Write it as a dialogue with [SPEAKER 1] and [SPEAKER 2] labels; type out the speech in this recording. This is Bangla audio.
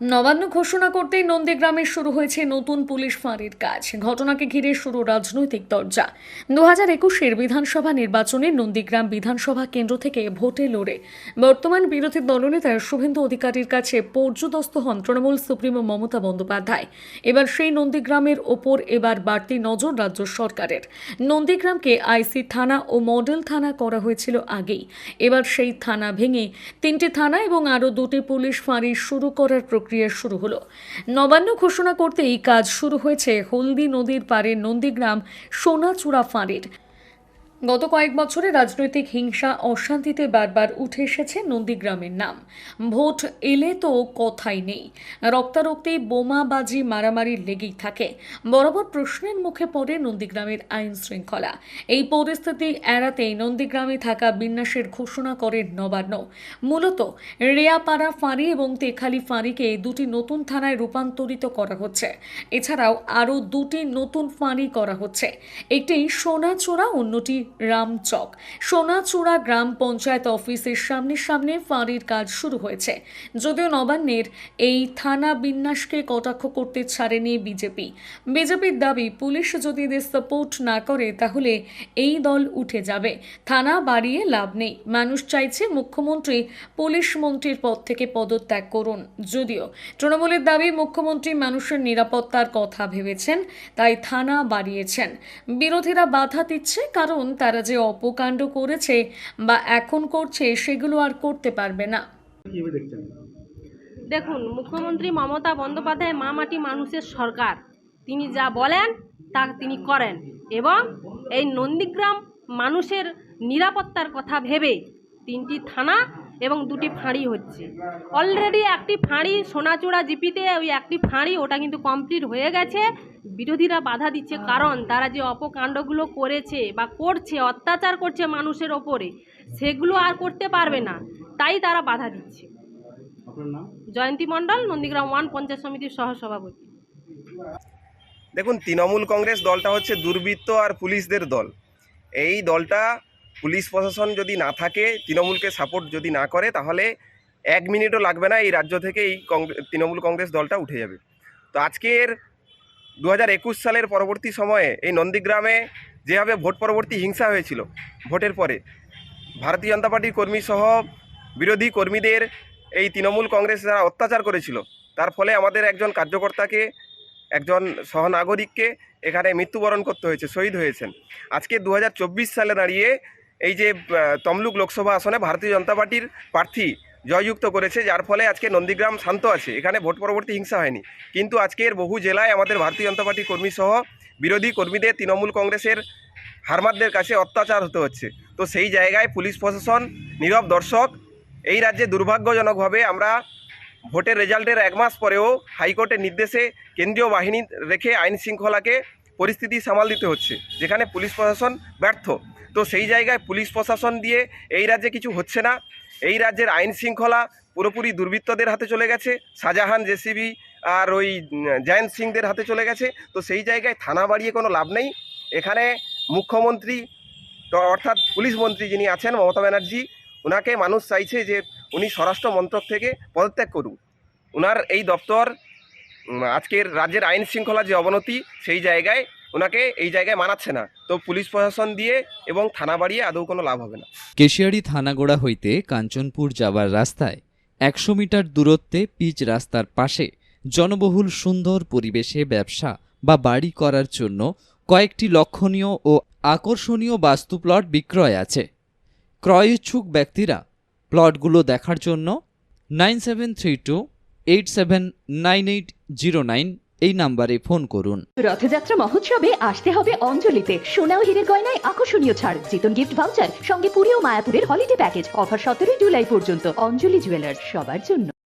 [SPEAKER 1] নবান্ন ঘোষণা করতেই নন্দীগ্রামে শুরু হয়েছে নতুন পুলিশ ফাঁড়ির কাজ। ঘটনাকে ঘিরে শুরু রাজনৈতিক দরজা দু হাজার একুশের বিধানসভা নির্বাচনে নন্দীগ্রাম বিধানসভা কেন্দ্র থেকে ভোটে লড়ে। বর্তমান বিরোধী দলনেতা শুভেন্দু অধিকারীর কাছে পর্যদস্ত হন তৃণমূল সুপ্রিমো মমতা বন্দ্যোপাধ্যায়। এবার সেই নন্দীগ্রামের ওপর এবার বাড়তি নজর রাজ্য সরকারের। নন্দীগ্রামকে আইসি থানা ও মডেল থানা করা হয়েছিল আগেই। এবার সেই থানা ভেঙে তিনটি থানা এবং আরও দুটি পুলিশ ফাঁড়ি শুরু করার প্রক্রিয়া শুরু হলো। নবান্ন ঘোষণা করতেই কাজ শুরু হয়েছে হলদি নদীর পারে নন্দীগ্রাম সোনাচূড়া ফাঁড়ির। গত কয়েক বছরে রাজনৈতিক হিংসা, অশান্তিতে বারবার উঠে এসেছে নন্দীগ্রামের নাম। ভোট এলে তো কথাই নেই। রক্তারক্তি বোমাবাজি মারামারি লেগেই থাকে। বরাবর প্রশ্নের মুখে পড়ে নন্দীগ্রামের আইন শৃঙ্খলা। এই পরিস্থিতি এড়াতেই নন্দীগ্রামে থাকা বিন্যাসের ঘোষণা করে নবান্ন। মূলত রেয়াপাড়া ফাঁড়ি এবং তেখালি ফাঁড়িকে দুটি নতুন থানায় রূপান্তরিত করা হচ্ছে। এছাড়াও আরও দুটি নতুন ফাঁড়ি করা হচ্ছে। একটি সোনাচূড়া, অন্যটি রামচক সোনাচূড়া গ্রাম পঞ্চায়েত অফিসের সামনে সামনে ফাঁড়ির কাজ শুরু হয়েছে। যদিও নবান্নের এই থানা বিন্যাসকে কটাক্ষ করতে ছাড়েনি বিজেপি। বিজেপির দাবি, পুলিশ যদি এদের সাপোর্ট না করে, তাহলে এই দল উঠে যাবে। থানা বাড়িয়ে লাভ নেই। মানুষ চাইছে মুখ্যমন্ত্রী পুলিশ মন্ত্রীর পদ থেকে পদত্যাগ করুন। যদিও তৃণমূলের দাবি, মুখ্যমন্ত্রী মানুষের নিরাপত্তার কথা ভেবেছেন, তাই থানা বাড়িয়েছেন। বিরোধীরা বাধা দিচ্ছে, কারণ তারা যে অপকাণ্ড করেছে বা এখন করছে সেগুলো আর করতে পারবে না।
[SPEAKER 2] দেখুন মুখ্যমন্ত্রী মমতা বন্দ্যোপাধ্যায় মা মাটি মানুষের সরকার। তিনি যা বলেন তা তিনি করেন এবং এই নন্দীগ্রাম মানুষের নিরাপত্তার কথা ভেবে তিনটি থানা এবং দুটি ফাঁড়ি হচ্ছে। অলরেডি একটি ফাঁড়ি সোনাচূড়া জিপিতে ওই একটি ফাঁড়ি ওটা কিন্তু কমপ্লিট হয়ে গেছে। বিরোধীরা বাধা দিচ্ছে কারণ তারা যে অপকাণ্ডগুলো করেছে বা করছে অত্যাচার করছে মানুষের ওপরে সেগুলো আর করতে পারবে না। তাই তারা বাধা দিচ্ছে। জয়ন্তী মণ্ডল নন্দীগ্রাম ওয়ান পঞ্চায়েত সমিতির সহসভাপতি।
[SPEAKER 3] দেখুন তৃণমূল কংগ্রেস দলটা হচ্ছে দুর্বৃত্ত আর পুলিশদের দল। এই দলটা পুলিশ প্রশাসন যদি না থাকে, তৃণমূলকে সাপোর্ট যদি না করে, তাহলে এক মিনিটও লাগবে না এই রাজ্য থেকে এই তৃণমূল কংগ্রেস দলটা উঠে যাবে। তো আজকের দু হাজার একুশ সালের পরবর্তী সময়ে এই নন্দীগ্রামে যেভাবে ভোট পরবর্তী হিংসা হয়েছিল, ভোটের পরে ভারতীয় জনতা পার্টির কর্মী সহ বিরোধী কর্মীদের এই তৃণমূল কংগ্রেস যারা অত্যাচার করেছিল, তার ফলে আমাদের একজন কার্যকর্তাকে, একজন সহনাগরিককে এখানে মৃত্যুবরণ করতে হয়েছে, শহীদ হয়েছেন। আজকে দু হাজার চব্বিশ সালে দাঁড়িয়ে এই যে তমলুক লোকসভা আসনে ভারতীয় জনতা পার্টির প্রার্থী জয়যুক্ত করেছে, যার ফলে আজকে নন্দীগ্রাম শান্ত আছে। এখানে ভোট পরবর্তী হিংসা হয়নি। কিন্তু আজকের বহু জেলায় আমাদের ভারতীয় জনতা পার্টির কর্মী সহ বিরোধী কর্মীদের তৃণমূল কংগ্রেসের হারমাদদের কাছে অত্যাচার হতে হচ্ছে। তো সেই জায়গায় পুলিশ প্রশাসন, নীরব দর্শক, এই রাজ্যে দুর্ভাগ্যজনকভাবে আমরা ভোটের রেজাল্টের এক মাস পরেও হাইকোর্টের নির্দেশে কেন্দ্রীয় বাহিনী রেখে আইন শৃঙ্খলাকে পরিস্থিতি সামাল দিতে হচ্ছে, যেখানে পুলিশ প্রশাসন ব্যর্থ। তো সেই জায়গায় পুলিশ প্রশাসন দিয়ে এই রাজ্যে কিছু হচ্ছে না। এই রাজ্যের আইন শৃঙ্খলা পুরোপুরি দুর্বৃত্তদের হাতে চলে গেছে। শাহজাহান, জেসিবি আর ওই জয়ন্ত সিংদের হাতে চলে গেছে। তো সেই জায়গায় থানা বাড়িয়ে কোনো লাভ নেই। এখানে মুখ্যমন্ত্রী অর্থাৎ পুলিশ মন্ত্রী যিনি আছেন, মমতা ব্যানার্জি ওনাকে মানুষ চাইছে যে উনি স্বরাষ্ট্র মন্ত্রক থেকে পদত্যাগ করুন ওনার এই দপ্তর আজকের রাজ্যের আইন শৃঙ্খলার যে অবনতি, সেই জায়গায় ওনাকে এই জায়গায় মানাচ্ছে না। তো পুলিশ প্রশাসন দিয়ে এবং থানা বাড়িয়ে আদৌ কোনো লাভ হবে না।
[SPEAKER 4] কেশিয়ারি থানাগোড়া হইতে কাঞ্চনপুর যাবার রাস্তায় একশো মিটার দূরত্বে পিচ রাস্তার পাশে জনবহুল সুন্দর পরিবেশে ব্যবসা বা বাড়ি করার জন্য কয়েকটি লক্ষণীয় ও আকর্ষণীয় বাস্তু প্লট বিক্রয় আছে। ক্রয় ইচ্ছুক ব্যক্তিরা প্লটগুলো দেখার জন্য nine seven three two eight seven nine eight zero nine এই নাম্বারে ফোন করুন।
[SPEAKER 5] রথযাত্রা মহোৎসবে আসতে হবে অঞ্জলিতে। সোনা ও হীরের গয়নায় আকর্ষণীয় ছাড়। জিতন গিফট ভাউচার সঙ্গে পুরী ও মায়াপুরের হলিডে প্যাকেজ অফার সতেরোই জুলাই পর্যন্ত। অঞ্জলি জুয়েলার্স সবার জন্য।